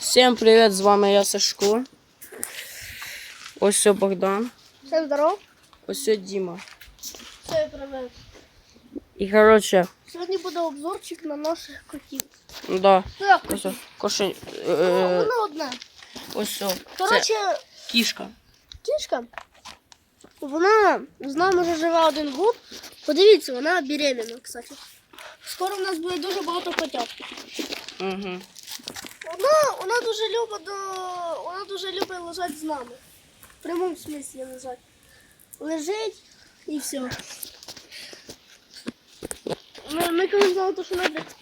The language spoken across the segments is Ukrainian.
Всім привіт, з вами я Сашко. Ось все Богдан, Всем здоров. ось все Діма. Все, привет. І коротше, Сьогодні буде обзорчик на наших котів. да, Ну, як ось котів? кошень. Ну, Е, Воно одне. ось все. Це Коротше, кішка. кішка. Вона з нами вже живе один год. Подивіться, вона беременна, кстати. Скоро в нас буде дуже багато котят. Угу. Вона, вона дуже любить до. Вона дуже любить лежати з нами. В прямому смислі лежать. Лежить і все. Ми, ми коли знали, то, що вона блядь,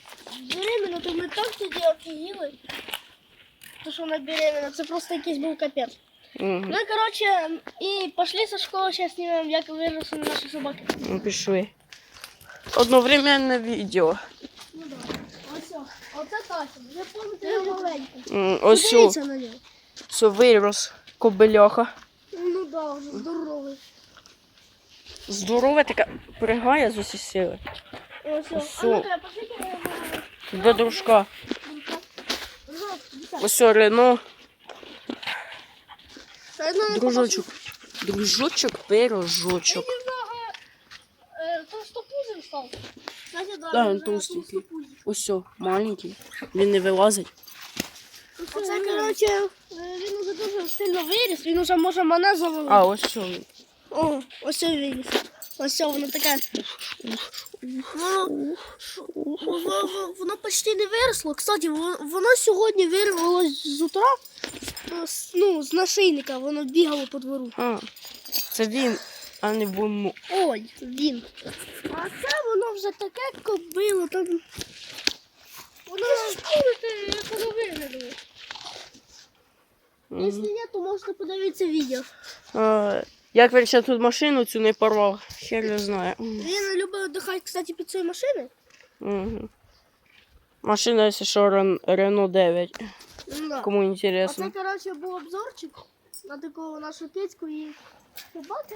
беременна, то ми так тоді офігіли. То, що вона беременна, це просто якийсь був капець. Угу. Ну і коротше, і пішли со школи, зараз знімемо, як виросли наші собаки. Ну, пішли. Одновременне відео. Ось все, Подивіться на нього. все вирос. Кобеляха. Ну да, вже здоровий. Здорова така пригає з усі сили. Ось, о. Всё. А ну-ка, пошлите моего До дружка. дружка. Дружок, десять. Ось все Рено. Та я знаю, Дружочок. Дружочок, пирожочок. Я немного э, толстопузым стал. Кстати, да, Да, я він вже толстенький. Ось маленький. Він не вилазить. Оце, коротше, е, він уже дуже сильно виріс, він уже може мене завалити. А, ось все. він. О, ось він виріс. Ось воно таке. Воно, воно, воно почти не виросло. Кстати, воно, сьогодні вирвалось з утра, е, ну, з нашийника, воно бігало по двору. А, це він, а не воно. Ой, він. А це воно вже таке кобило там. Воно ж помните, як воно виглянуло. Якщо ні, то можете подивитися відео. А, як він ще тут машину цю не порвав, хер не знає. Він любить віддихати, кстати, під цією машиною. Угу. Машина, якщо що, Рен- Рено 9. Ну, да. Кому А це, коротше, був обзорчик на таку нашу кицьку і собаки.